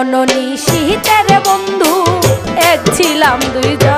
এমন নিশীতের বন্ধু এক ছিলাম দুইজনে।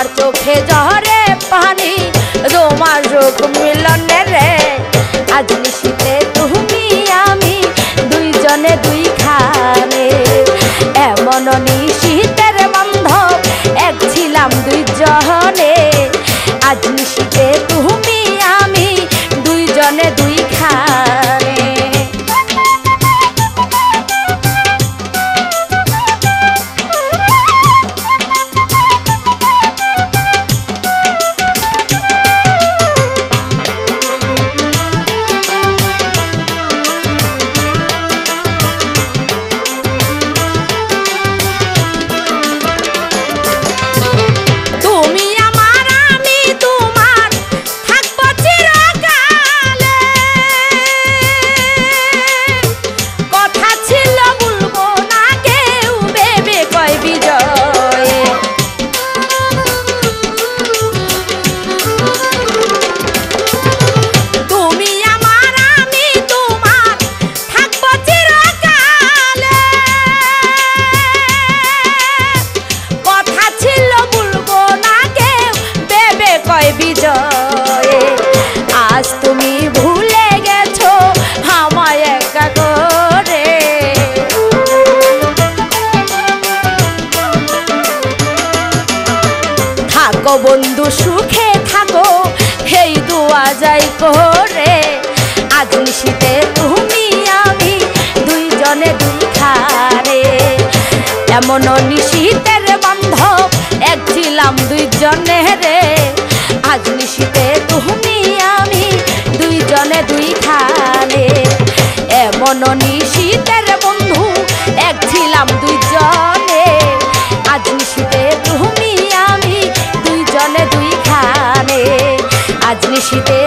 আমার চোখে জহরে পানি তোমার রোগ মিলনে এমন নিশীতের বন্ধ। এক ছিলাম দুইজনে রে। আজ নিশীতে তুমি আমি দুইজনে দুই খানে এমন নিশীতের বন্ধু এক ছিলাম দুইজনে। আজ নিশীতে তুমি আমি দুইজনে দুই খানে আজ নিশীতে